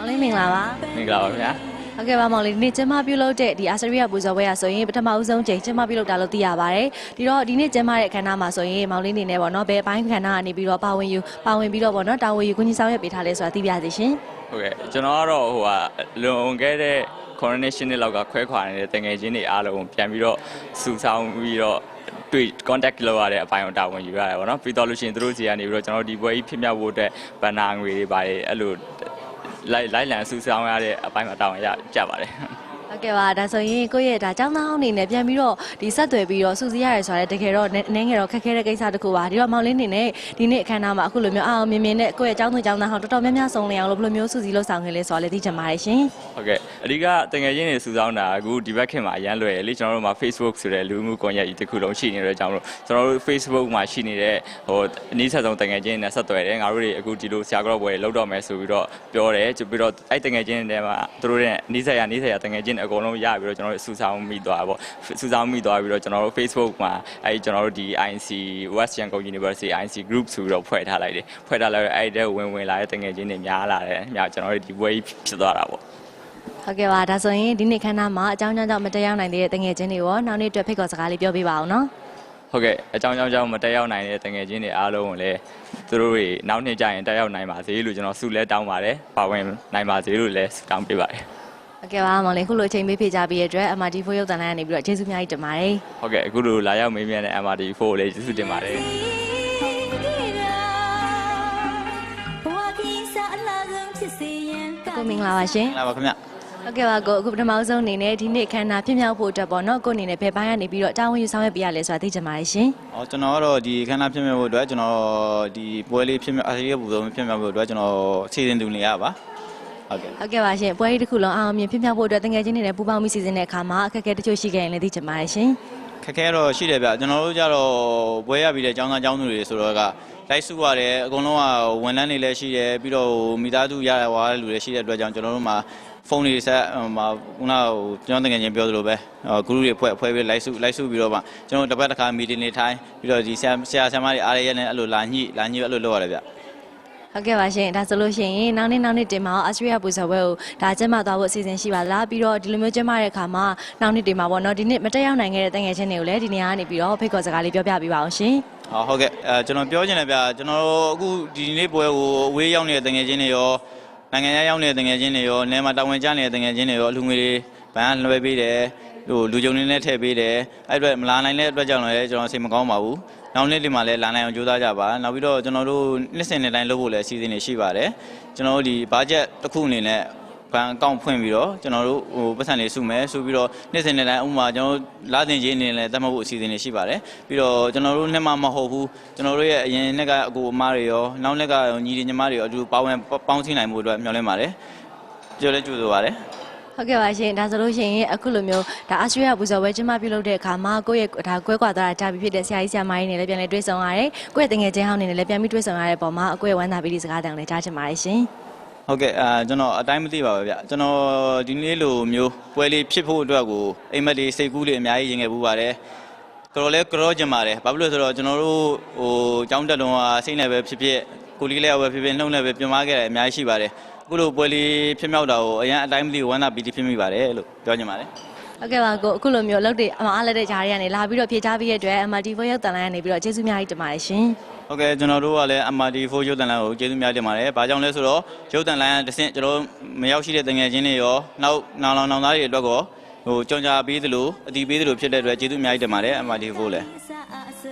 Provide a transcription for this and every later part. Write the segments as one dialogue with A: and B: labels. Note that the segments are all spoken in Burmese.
A: မောင်လေးမင်္ဂလာပါ
B: မင်္ဂလာပါဗျာ
A: ဟုတ်ကဲ့ပါမောင်လေးဒီနေ့ကျင်းပပြုလုပ်တဲ့ဒီအာစရိယပူဇော်ပွဲရဆိုရင်ပထမဦးဆုံးချိန်ကျင်းပပြုလုပ်တာလို့သိရပါတယ်ဒီတော့ဒီနေ့ကျင်းပတဲ့အခမ်းအနားမှာဆိုရင်မောင်လေးအနေနဲ့ပေါ့နော်ဘယ်အပိုင်းခန္ဓာကနေပြီးတော့ပါဝင်ယူပါဝင်ပြီးတော့ပေါ့နော်တာဝန်ယူကုညီဆောင်ရွက်ပေးထားလဲဆိုတာသိပြစီရှင်
B: ဟုတ်ကဲ့ကျွန်တော်ကတော့ဟိုဟာလွန်ခဲ့တဲ့ coronation နှစ်လောက်ကခွဲခွာနေတဲ့တငယ်ချင်းတွေအားလုံးပြန်ပြီးတော့စုဆောင်းပြီးတော့တွေ့ contact လုပ်ရတဲ့အပိုင်းကိုတာဝန်ယူရတယ်ဗောနော်ပြီးတော့လို့ရှိရင်သူတို့စီကနေပြီးတော့ကျွန်တော်တို့ဒီပွဲကြီးဖြစ်မြောက်ဖို့အတွက်ဘန်နာငွေတွေပါတယ်အဲ့လို လိုက်လိုက်လံစုဆောင်းရတဲ့အပိုင်းမှာတာဝန်ရကြပါတယ်
A: ဟုတ်ကဲ့ပါဒါဆိုရင်ကိုယ့်ရဲ့ဒါចောင်းသားဟောင်းအနေနဲ့ပြန်ပြီးတော့ဒီဆက်သွယ်ပြီးတော့စူစီရတယ်ဆိုတာလည်းတကယ်တော့နည်းနည်းငယ်တော့ခက်ခဲတဲ့ကိစ္စတစ်ခုပါဒီတော့မောင်လေးအနေနဲ့ဒီနေ့အခမ်းအနားမှာအခုလိုမျိုးအောင်မြင်မြင်နဲ့ကိုယ့်ရဲ့ចောင်းသူចောင်းသားဟောင်းတော်တော်များများစုံလင်အောင်လို့ဘယ်လိုမျိုးစူစီလို့ဆောင်ခဲ့လဲဆိုတာလည်းသိချင်ပါတယ်ရှင်
B: ဟုတ်ကဲ့အဓိကတငယ်ချင်းတွေစုဆောင်းတာအခုဒီဘက်ခင်မှာအရန်လွယ်လေကျွန်တော်တို့မှာ Facebook ဆိုတဲ့လူမှုကွန်ရက်ကြီးတစ်ခုလုံးရှိနေတဲ့ကြောင့်လို့ကျွန်တော်တို့ Facebook မှာရှိနေတဲ့ဟိုအနည်းဆက်ဆုံးတငယ်ချင်းတွေနဲ့ဆက်သွယ်တယ်ငါတို့တွေအခုဒီလိုဆရာကတော့ပွဲလောက်တော့မယ်ဆိုပြီးတော့ပြောတယ်ပြီးတော့အဲ့တငယ်ချင်းတွေမှာသူတို့ရဲ့အနည်းဆက်ရအနည်းဆက်ရတငယ်ချင်းတွေ အကုန်လုံးရပြီးတော့ကျွန်တော်တို့စုဆောင်းမိသွားပေါ့စုဆောင်းမိသွားပြီးတော့ကျွန်တော်တို့ Facebook မှာအဲ့ကျွန်တော်တို့ဒီ INC West Yangon University INC Group ဆိုပြီးတော့ဖွဲ့ထားလိုက်တယ်ဖွဲ့ထားလိုက်အဲ့တဲ့ဝင်ဝင်လာတဲ့တငယ်ချင်းတွေများလာတယ်ညကျွန်တော်တို့ဒီပွဲကြီးဖြစ်သွားတာပေါ့
A: ဟုတ်ကဲ့ပါဒါဆိုရင်ဒီနေ့ခမ်းနားမှာအကြောင်းကြောင့်ကြောင့်မတက်ရောက်နိုင်သေးတဲ့တငယ်ချင်းတွေရောနောက်နေ့အတွက်ဖိတ်ခေါ်စကားလေးပြောပြပါအောင်နော်
B: ဟုတ်ကဲ့အကြောင်းကြောင့်ကြောင့်မတက်ရောက်နိုင်တဲ့တငယ်ချင်းတွေအားလုံးကိုလည်းသူတို့တွေနောက်နှစ်ကျရင်တက်ရောက်နိုင်ပါစေလို့ကျွန်တော်ဆုလဲတောင်းပါတယ်ပါဝင်နိုင်ပါစေလို့လည်းဆုတောင်းပေးပါတယ်
A: ဟုတ်ကဲ့ပါမောင်လေးခုလိုအချိန်ပေးဖြေကြပြီးတဲ့အတွက် MRT4 ရုပ်သံလိုင်းကနေပြီးတော့ကျေးဇူးအများကြီးတင်ပါတယ်
B: ဟုတ်ကဲ့အခုလိုလာရောက်မေးမြန်းတဲ့ MRT4 ကိုလည်းကျေးဇူးတင်ပါတယ်
C: ဘဝကင်းစားအလားဆုံးဖြစ်စေရန်
A: ကိုမင်္ဂလာပါရှင်
D: လာပါခင်ဗျ
A: ဟုတ်ကဲ့ပါကိုအခုပထမဆုံးအနေနဲ့ဒီနေ့ခမ်းနားဖြစ်မြောက်ဖို့အတွက်ပေါ့နော်ကိုအနေနဲ့ဘယ်ပိုင်းကနေပြီးတော့တာဝန်ယူဆောင်ရွက်ပေးရလဲဆိုတာသိချင်ပါတယ်ရှင်။
D: အော်ကျွန်တော်ကတော့ဒီခန်းနာဖြစ်မြဖို့အတွက်ကျွန်တော်ဒီပွဲလေးဖြစ်မြအစီအရပူဆုံးဖြစ်မြဖို့အတွက်ကျွန်တော်စီစဉ်သူနေရပါ။ ဟုတ်ကဲ့
A: ဟုတ်ကဲ့ပါရှင်ပွဲလေးတစ်ခုလုံးအောင်မြင်ဖြစ်မြောက်ဖို့အတွက်တငယ်ချင်းတွေနဲ့ပူးပေါင်းပြီးစီစဉ်တဲ့အခါမှာအခက်အခဲတချို့ရှိခဲ့ရင်လည်းသိချင်ပါတယ်ရှင်
D: ခက်ခဲတော့ရှိတယ်ဗျ။ကျွန်တော်တို့ကြတော့ပွဲရပြီးတဲ့ចောင်းသားចောင်းသူတွေဆိုတော့ကလိုက်စုရတယ်အကုန်လုံးကဝန်ထမ်းတွေလည်းရှိတယ်ပြီးတော့မိသားစုရရွားတဲ့လူတွေရှိတဲ့အတွက်ကြောင့်ကျွန်တော်တို့မှာဖုန်းတွေဆက်ဟိုမှာခုနကဟိုကျွန်တော်တကယ်ချင်းပြောသလိုပဲဟိုဂရုတွေဖွဲ့ဖွဲ့ပြီးလိုက်စုလိုက်စုပြီးတော့မှကျွန်တော်တို့တစ်ပတ်တစ်ခါမီတင်တွေထိုင်ပြီးတော့ဒီဆရာဆရာဆရာမတွေအားရရနဲ့အဲ့လိုလာညှိလာညှိအဲ့လိုလုပ်ရတယ်ဗျ။
A: ဟုတ်ကဲ့ပါရှင်ဒါဆိုလို့ရှိရင်နောက်နေ့နောက်နေ့တင်မှာအော်စတြေးလျပူဇော်ပွဲကိုဒါကျင်းပသွားဖို့အစီအစဉ်ရှိပါလားပြီးတော့ဒီလိုမျိုးကျင်းပတဲ့အခါမှာနောက်နေ့တင်မှာပေါ့နော်ဒီနေ့မတက်ရောက်နိုင်ခဲ့တဲ့တငယ်ချင်းတွေကိုလည်းဒီနေရာကနေပြီးတော့ဖိတ်ခေါ်စကားလေးပြောပြပေးပါအောင်ရှင်
D: ဟောဟုတ်ကဲ့အဲကျွန်တော်ပြောချင်တယ်ဗျာကျွန်တော်တို့အခုဒီနေ့ပွဲကိုအဝေးရောက်နေတဲ့တငယ်ချင်းတွေရောနိုင်ငံခြားရောက်နေတဲ့တငယ်ချင်းတွေရောနေမှာတာဝန်ကျနေတဲ့တငယ်ချင်းတွေရောအလူငွေတွေဘဏ်ကလွှဲပေးတယ်ဟိုလူကြုံနေနဲ့ထည့်ပေးတယ်အဲ့အတွက်မလာနိုင်တဲ့အတွက်ကြောင့်လည်းကျွန်တော်စိတ်မကောင်းပါဘူး နောက်နေ့ဒီမှာလည်းလာနိုင်အောင်ကြိုးစားကြပါနောက်ပြီးတော့ကျွန်တော်တို့နှစ်စဉ်နှစ်တိုင်းလုပ်ဖို့လည်းအစီအစဉ်တွေရှိပါတယ်ကျွန်တော်တို့ဒီဘာဂျက်တစ်ခုအနေနဲ့ဘဏ်အကောင့်ဖွင့်ပြီးတော့ကျွန်တော်တို့ဟိုပတ်စံလေးစုမယ်ဆိုပြီးတော့နေ့စဉ်နေ့တိုင်းဥပမာကျွန်တော်တို့လာတင်ချင်းအနေနဲ့လည်းသတ်မှတ်ဖို့အစီအစဉ်တွေရှိပါတယ်ပြီးတော့ကျွန်တော်တို့နှစ်မှမဟုတ်ဘူးကျွန်တော်တို့ရဲ့အရင်နှစ်ကအကူအမတွေရောနောက်နှစ်ကညီတွေညီမတွေရောအတူပေါင်းဝင်ပေါင်းစည်းနိုင်မှုအတွက်မျှော်လင့်ပါတယ်ကြော်လဲကြိုဆိုပါတယ်
A: ဟုတ်ကဲ့ပါရှင်ဒါဆိုလို့ရှိရင်အခုလိုမျိုးဒါအော်စတြေးလျပူဇော်ပွဲကျင်းပပြုလုပ်တဲ့အခါမှာကိုယ့်ရဲ့ဒါကွဲကွာသွားတာကြာပြီဖြစ်တဲ့ဆရာကြီးဆရာမကြီးတွေလည်းပြန်လည်တွေ့ဆုံရတယ်ကိုယ့်ရဲ့တငယ်ချင်းဟောင်းတွေနဲ့လည်းပြန်ပြီးတွေ့ဆုံရတဲ့ပုံမှာအကိုယ့်ရဲ့ဝမ်းသာပြီးဒီစကားတောင်လည်းကြားချင်ပါတယ်ရှင်
D: ဟုတ်ကဲ့အာကျွန်တော်အတိုင်းမသိပါဘူးဗျကျွန်တော်ဒီနေ့လိုမျိုးပွဲလေးဖြစ်ဖို့အတွက်ကိုအိမ်မက်လေးစိတ်ကူးလေးအများကြီးရင်ခဲ့ပူပါတယ်ကြော်လဲကြောကျင်ပါတယ်ဘာဖြစ်လို့လဲဆိုတော့ကျွန်တော်တို့ဟိုចောင်းတက်တုံးကစိတ်နဲ့ပဲဖြစ်ဖြစ်ကိုလီလေးကပဲဖြစ်ဖြစ်နှုတ်နဲ့ပဲပြင်မာခဲ့တယ်အများကြီးရှိပါတယ် အခုလိုပွဲလေးဖြစ်မြောက်တာကိုအရင်အတိုင်းမသိဝမ်းသာပီတိဖြစ်မိပါတယ်လို့ပြောချင်ပါတယ်
A: ဟုတ်ကဲ့ပါကိုအခုလိုမျိုးအလုပ်တွေအမအားလက်တဲ့ဂျားတွေကနေလာပြီးတော့ဖြေချပြီးတဲ့အတွက် MRT4 ရောက်တန်လိုင်းကနေပြီးတော့ကျေးဇူးများကြီးတင်ပါတယ်ရှင်
D: ဟုတ်ကဲ့ကျွန်တော်တို့ကလည်း MRT4 ရုပ်တန်လိုင်းကိုကျေးဇူးများတင်ပါတယ်။ဘာကြောင့်လဲဆိုတော့ရုပ်တန်လိုင်းကတစ်ဆင့်ကျွန်တော်တို့မရောက်ရှိတဲ့တငယ်ချင်းတွေရောနောက်နောင်လောင်နောင်သားတွေအတွက်ကောဟိုကြောင်ကြပေးသလိုအတီးပေးသလိုဖြစ်တဲ့အတွက်ကျေးဇူးအများကြီးတင်ပါတယ် MRT4 လည်း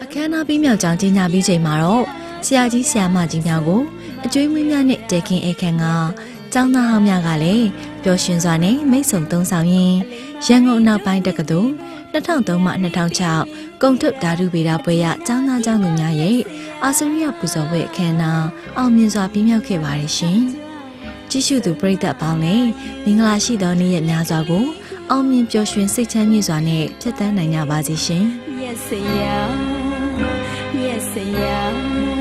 E: အခမ်းအနားပြီးမြောက်ကြောင်းကြီးညာပြီးချိန်မှာတော့ဆရာကြီးဆရာမကြီးများကို အကျွေးမွေးများနဲ့တေခင်အိတ်ခန့်ကကျောင်းသားဟောင်းများကလည်းပျော်ရွှင်စွာနဲ့မိတ်ဆုံသုံးဆောင်ရင်းရန်ကုန်အနောက်ပိုင်းတက္ကသိုလ်2003မှ2006ကုံထုပ်ဓာတုဗေဒပွဲရကျောင်းသားကျောင်းသူများရဲ့အာဆရိယပူဇော်ပွဲအခမ်းအနားအောင်မြင်စွာပြီးမြောက်ခဲ့ပါတယ်ရှင်။ကြည့်ရှုသူပရိသတ်ပေါင်းလည်းမင်္ဂလာရှိသောနေ့ရက်များစွာကိုအောင်မြင်ပျော်ရွှင်စိတ်ချမ်းမြေ့စွာနဲ့ဖြတ်သန်းနိုင်ကြပါစေရှင်။
C: Yes, yeah. Yes, yeah.